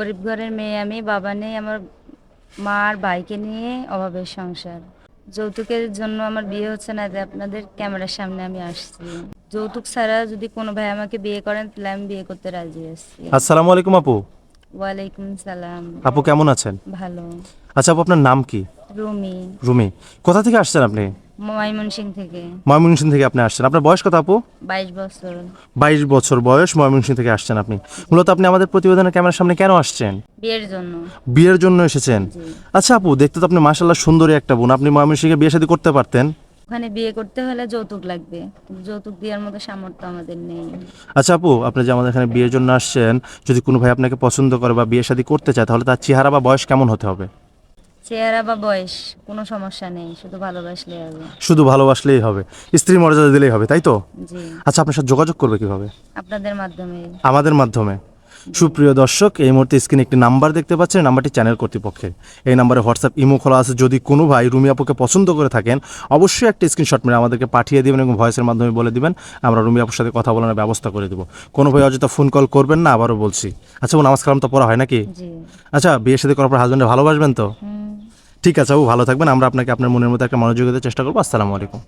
গরিব ঘরের মেয়ে আমি বাবা নেই আমার মা আর ভাইকে নিয়ে অভাবের সংসার। যৌতুকের জন্য আমার বিয়ে হচ্ছে না আপনাদের ক্যামেরার সামনে আমি আসছি। যৌতুক ছাড়া যদি কোনো ভাই আমাকে বিয়ে করেন তাহলে আমি বিয়ে করতে রাজি আছি। আসসালামু আলাইকুম আপু। ওয়ালাইকুম সালাম। আপু কেমন আছেন? ভালো। আচ্ছা আপু আপনার নাম কি? রুমি। রুমি। কোথা থেকে আসছেন আপনি? ময়মনসিং থেকে। ময়মনসিং থেকে আপনি আসছেন। আপনার বয়স কত আপু? বাইশ বছর। বাইশ বছর বয়স ময়মনসিং থেকে আসছেন আপনি। মূলত আপনি আমাদের প্রতিবেদনের ক্যামেরার সামনে কেন আসছেন? বিয়ের জন্য। বিয়ের জন্য এসেছেন। আচ্ছা আপু দেখতে তো আপনি মাসাল্লাহ সুন্দরী একটা বোন। আপনি ময়মনসিংহে বিয়ে শাদী করতে পারতেন? ওখানে বিয়ে করতে হলে যৌতুক লাগবে। যৌতুক দেওয়ার মতো সামর্থ্য আমাদের নেই। আচ্ছা আপু আপনি যে আমাদের এখানে বিয়ের জন্য আসছেন যদি কোনো ভাই আপনাকে পছন্দ করে বা বিয়ে শাদী করতে চায় তাহলে তার চেহারা বা বয়স কেমন হতে হবে? চেহারা বা বয়স কোনো সমস্যা নেই শুধু ভালোবাসলে হবে। শুধু ভালোবাসলেই হবে স্ত্রী মর্যাদা দিলেই হবে তাই তো? জি। আচ্ছা আপনার সাথে যোগাযোগ করবে কীভাবে? আপনাদের মাধ্যমে। আমাদের মাধ্যমে। সুপ্রিয় দর্শক এই মুহূর্তে স্ক্রিনে একটি নাম্বার দেখতে পাচ্ছেন নাম্বারটি চ্যানেল কর্তৃপক্ষের। এই নাম্বারে হোয়াটসঅ্যাপ ইমো খোলা আছে। যদি কোনো ভাই রুমি আপুকে পছন্দ করে থাকেন অবশ্যই একটা স্ক্রিনশট মেরে আমাদেরকে পাঠিয়ে দেবেন এবং ভয়েসের মাধ্যমে বলে দিবেন। আমরা রুমি আপুর সাথে কথা বলানোর ব্যবস্থা করে দেবো। কোনো ভাই অযথা ফোন কল করবেন না আবারও বলছি। আচ্ছা ও নামাজ কালাম তো পড়া হয় নাকি? আচ্ছা বিয়ের সাথে করার পর হাজব্যান্ডে ভালোবাসবেন তো? ঠিক আছে ও ভালো থাকবেন। আমরা আপনাকে আপনার মনের মতো একটা মনোযোগ চেষ্টা করব। আসসালামু আলাইকুম।